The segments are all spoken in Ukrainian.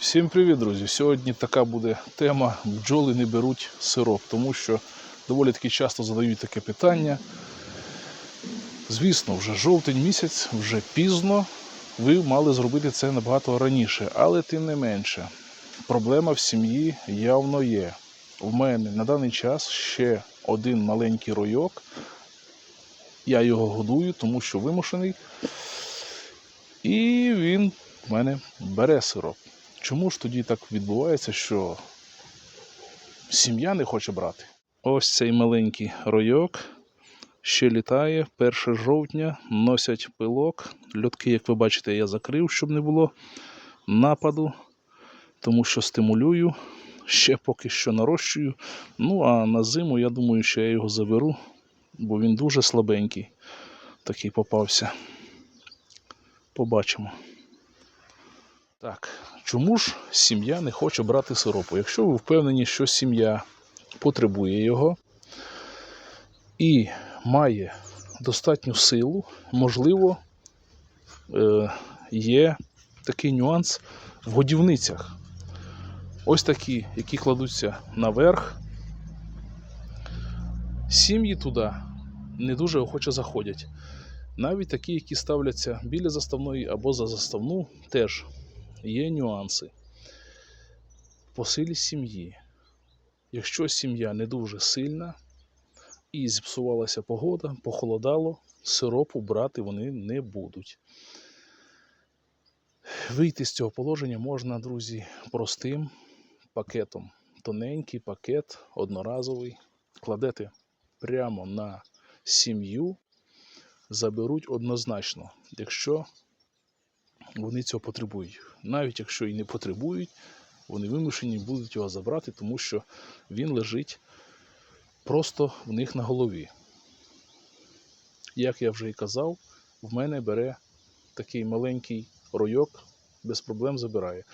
Всім привіт, друзі! Сьогодні така буде тема бджоли не беруть сироп, тому що доволі таки часто задають таке питання. Звісно, вже жовтень місяць, вже пізно. Ви мали зробити це набагато раніше, але тим не менше, проблема в сім'ї явно є. У мене на даний час ще один маленький ройок. Я його годую, тому що вимушений. І він в мене бере сироп. Чому ж тоді так відбувається, що сім'я не хоче брати? Ось цей маленький ройок ще літає 1 жовтня, носять пилок. Льотки, як ви бачите, я закрив, щоб не було нападу, тому що стимулюю, ще поки що нарощую. Ну а на зиму, я думаю, що я його заберу, бо він дуже слабенький. Такий попався. Побачимо. Так, чому ж сім'я не хоче брати сиропу? Якщо ви впевнені, що сім'я потребує його і має достатню силу, можливо, е, є такий нюанс в годівницях. Ось такі, які кладуться наверх. Сім'ї туди не дуже охоче заходять. Навіть такі, які ставляться біля заставної або за заставну, теж є нюанси. По силі сім'ї. Якщо сім'я не дуже сильна і зіпсувалася погода, похолодало, сиропу брати вони не будуть. Вийти з цього положення можна, друзі, простим пакетом. Тоненький пакет, одноразовий. Кладете прямо на сім'ю, заберуть однозначно, якщо вони цього потребують. Навіть якщо і не потребують, вони вимушені будуть його забрати, тому що він лежить просто в них на голові. Як я вже і казав, в мене бере такий маленький ройок, без проблем забирає.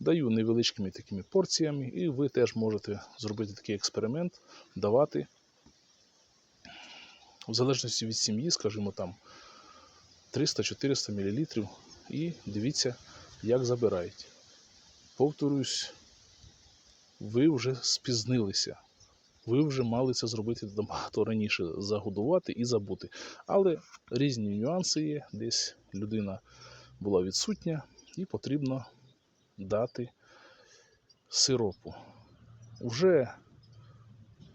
Даю невеличкими такими порціями, і ви теж можете зробити такий експеримент, давати, в залежності від сім'ї, скажімо там, 300-400 мл і дивіться, як забирають. Повторюсь, ви вже спізнилися. Ви вже мали це зробити набагато раніше, загодувати і забути. Але різні нюанси є. Десь людина була відсутня і потрібно дати сиропу. Уже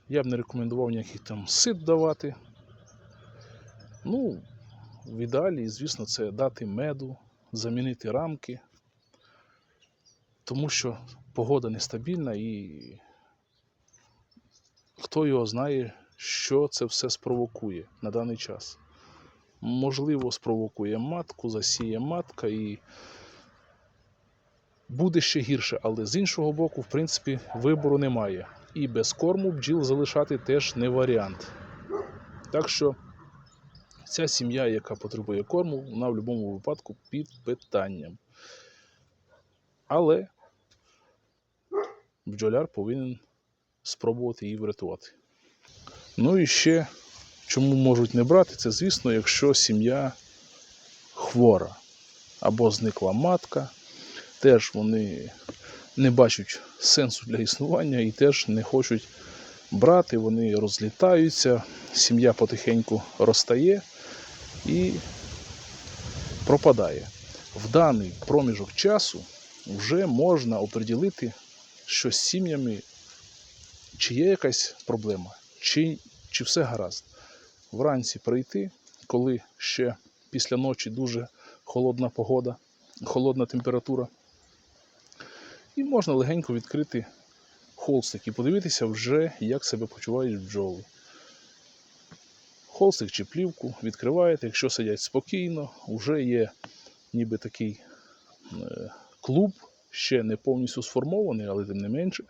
я б не рекомендував ніяких там сип давати. Ну, в ідеалі, звісно, це дати меду, замінити рамки, тому що погода нестабільна і хто його знає, що це все спровокує на даний час. Можливо, спровокує матку, засіє матка і буде ще гірше, але з іншого боку, в принципі, вибору немає. І без корму бджіл залишати теж не варіант. Так що ця сім'я, яка потребує корму, вона в будь-якому випадку під питанням. Але бджоляр повинен спробувати її врятувати. Ну і ще, чому можуть не брати, це, звісно, якщо сім'я хвора або зникла матка, теж вони не бачать сенсу для існування і теж не хочуть брати, вони розлітаються, сім'я потихеньку розтає і пропадає. В даний проміжок часу вже можна оприділити, що з сім'ями чи є якась проблема, чи, чи все гаразд. Вранці прийти, коли ще після ночі дуже холодна погода, холодна температура, і можна легенько відкрити холстик і подивитися вже, як себе почувають бджоли. Холстик чи плівку відкриваєте, якщо сидять спокійно, вже є ніби такий е, клуб, ще не повністю сформований, але тим не менше.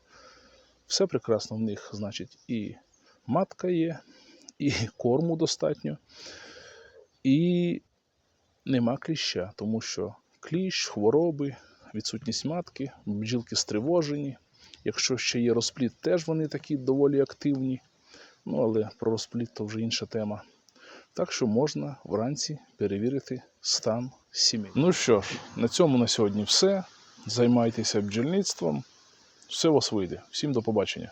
Все прекрасно в них, значить, і матка є, і корму достатньо, і нема кліща, тому що кліщ, хвороби, відсутність матки, бджілки стривожені. Якщо ще є розпліт, теж вони такі доволі активні. Ну, але про розпліт то вже інша тема. Так що можна вранці перевірити стан сімей. Ну що ж, на цьому на сьогодні все. займайтеся бджільництвом. Все у вас вийде. Всім до побачення.